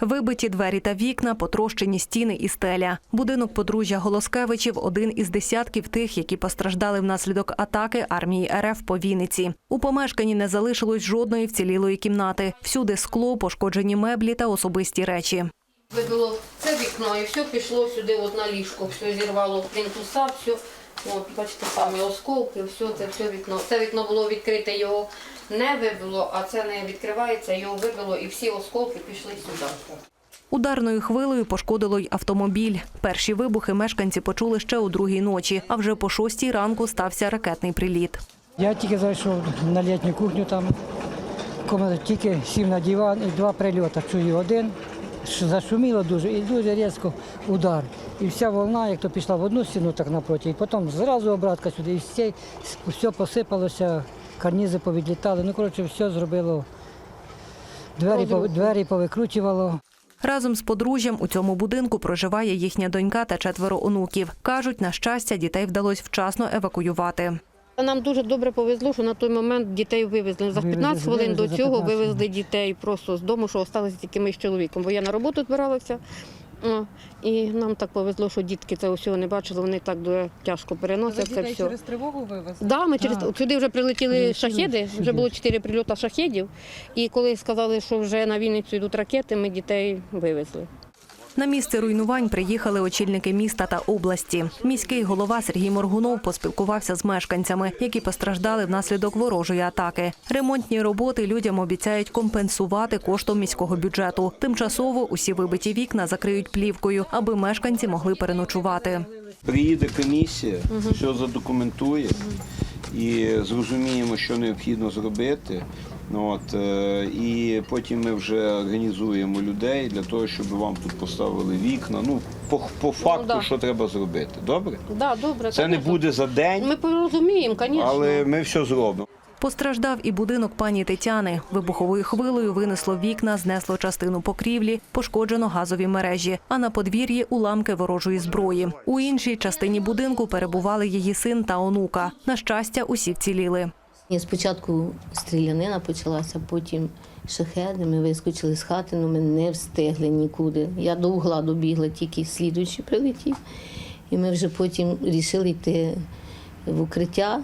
Вибиті двері та вікна, потрощені стіни і стеля. Будинок подружжя Голоскевичів один із десятків тих, які постраждали внаслідок атаки армії РФ по Вінниці. У помешканні не залишилось жодної вцілілої кімнати. Всюди скло, пошкоджені меблі та особисті речі. Вибило це вікно і все пішло сюди от на ліжко, все зірвало плінтуса, все. От, бачите, самі осколки, все, це все вікно. Це вікно було відкрите, його не вибило, а це не відкривається, його вибило і всі осколки пішли сюди. Ударною хвилею пошкодило й автомобіль. Перші вибухи мешканці почули ще у другій ночі, а вже по шостій ранку стався ракетний приліт. Я тільки зайшов на літню кухню, там тільки сів на диван і два прильоти. Чую один, зашуміло дуже і дуже різко удар. І вся волна, як то пішла в одну стіну, так напроти, і потім зразу обратка сюди, і все, все посипалося, карнізи повідлітали. Ну, коротше, все зробило. Двері, двері повикручувало. Разом з подружжям у цьому будинку проживає їхня донька та четверо онуків. Кажуть, на щастя, дітей вдалося вчасно евакуювати. Нам дуже добре повезло, що на той момент дітей вивезли. За 15 хвилин до цього вивезли дітей просто з дому, що залишилися тільки ми з чоловіком, бо я на роботу збиралася. О, І нам так повезло, що дітки цього всього не бачили, вони так дуже тяжко переносять це все. через тривогу вивезли? Да, ми через Так. сюди вже прилетіли Прилетіли шахеди. Вже було чотири прильоти шахедів. І коли сказали, що вже на Вінницю йдуть ракети, ми дітей вивезли. На місце руйнувань приїхали очільники міста та області. Міський голова Сергій Моргунов поспілкувався з мешканцями, які постраждали внаслідок ворожої атаки. Ремонтні роботи людям обіцяють компенсувати коштом міського бюджету. Тимчасово усі вибиті вікна закриють плівкою, аби мешканці могли переночувати. Приїде комісія, все задокументує і зрозуміємо, що необхідно зробити. Ну, От, е, і потім ми вже організуємо людей для того, щоб вам тут поставили вікна. Ну, по, по факту, да. що треба зробити. Добре? Да, добре, Це не буде за день, Ми порозуміємо, звісно. але ми все зробимо. Постраждав і будинок пані Тетяни. Вибуховою хвилею винесло вікна, знесло частину покрівлі, пошкоджено газові мережі, а на подвір'ї уламки ворожої зброї. У іншій частині будинку перебували її син та онука. На щастя, усі вціліли. Спочатку стрілянина почалася, потім шахеди. Ми вискочили з хати, але ми не встигли нікуди. Я до угла добігла, тільки слідуючий прилетів. І ми вже потім вирішили йти в укриття.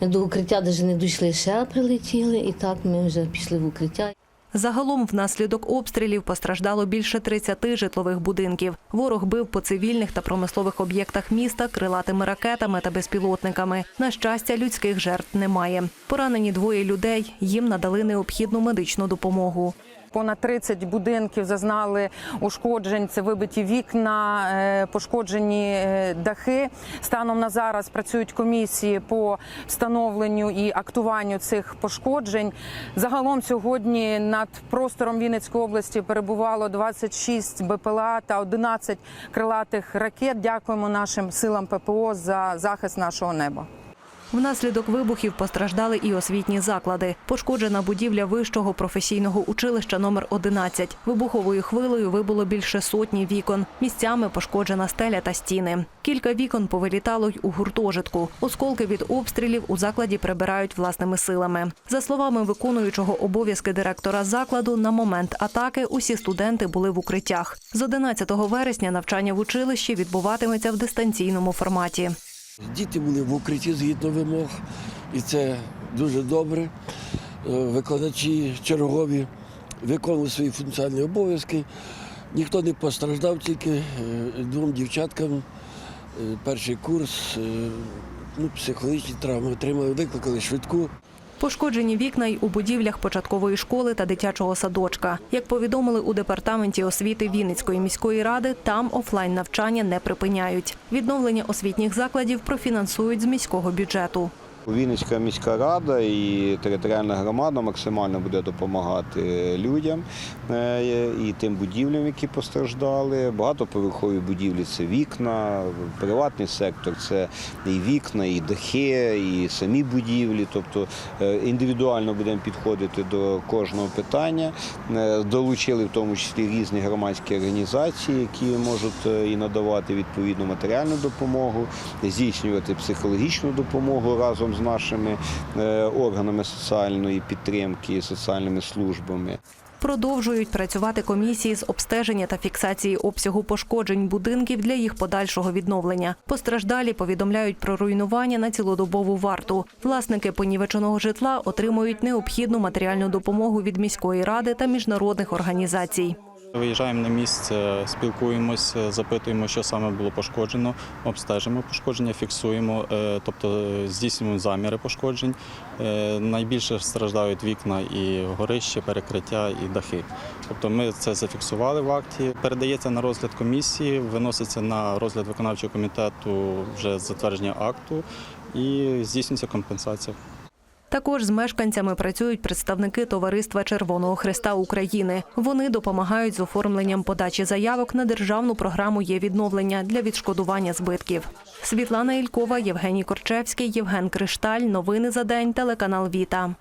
Ми до укриття навіть не дійшли, ще прилетіли, і так ми вже пішли в укриття. Загалом внаслідок обстрілів постраждало більше 30 житлових будинків. Ворог бив по цивільних та промислових об'єктах міста крилатими ракетами та безпілотниками. На щастя, людських жертв немає. Поранені двоє людей. Їм надали необхідну медичну допомогу. Понад 30 будинків зазнали ушкоджень. Це вибиті вікна, е, пошкоджені е, дахи. Станом на зараз працюють комісії по встановленню і актуванню цих пошкоджень. Загалом сьогодні над простором Вінницької області перебувало 26 БПЛА та 11 крилатих ракет. Дякуємо нашим силам ППО за захист нашого неба. Внаслідок вибухів постраждали і освітні заклади. Пошкоджена будівля вищого професійного училища номер 11. Вибуховою хвилею вибуло більше сотні вікон. Місцями пошкоджена стеля та стіни. Кілька вікон повилітало й у гуртожитку. Осколки від обстрілів у закладі прибирають власними силами. За словами виконуючого обов'язки директора закладу, на момент атаки усі студенти були в укриттях. З 11 вересня навчання в училищі відбуватиметься в дистанційному форматі. Діти були в укритті згідно вимог, і це дуже добре. Е, Викладачі чергові виконували свої функціональні обов'язки. Ніхто не постраждав, тільки е, двом дівчаткам е, перший курс, ну, психологічні травми отримали, викликали швидку. Пошкоджені вікна й у будівлях початкової школи та дитячого садочка. Як повідомили у департаменті освіти Вінницької міської ради, там офлайн навчання не припиняють. Відновлення освітніх закладів профінансують з міського бюджету. Вінницька міська рада і територіальна громада максимально буде допомагати людям е, і тим будівлям, які постраждали. Багатоповерхові будівлі це вікна, приватний сектор це і вікна, і дахи, і самі будівлі. Тобто е, індивідуально будемо підходити до кожного питання. Е, Долучили в тому числі різні громадські організації, які можуть і надавати відповідну матеріальну допомогу, здійснювати психологічну допомогу разом з нашими е, органами соціальної підтримки соціальними службами. Продовжують працювати комісії з обстеження та фіксації обсягу пошкоджень будинків для їх подальшого відновлення. Постраждалі повідомляють про руйнування на цілодобову варту. Власники понівеченого житла отримують необхідну матеріальну допомогу від міської ради та міжнародних організацій. Виїжджаємо на місце, спілкуємося, запитуємо, що саме було пошкоджено, обстежимо пошкодження, фіксуємо, е, тобто е, здійснюємо заміри пошкоджень. Е, Найбільше страждають вікна і горище, перекриття і дахи. Тобто ми це зафіксували в акті. Передається на розгляд комісії, виноситься на розгляд виконавчого комітету вже затвердження акту і здійснюється компенсація. Також з мешканцями працюють представники Товариства Червоного Христа України. Вони допомагають з оформленням подачі заявок на державну програму є відновлення для відшкодування збитків. Світлана Ількова, Євгеній Корчевський, Євген Кришталь. Новини за день. Телеканал Віта.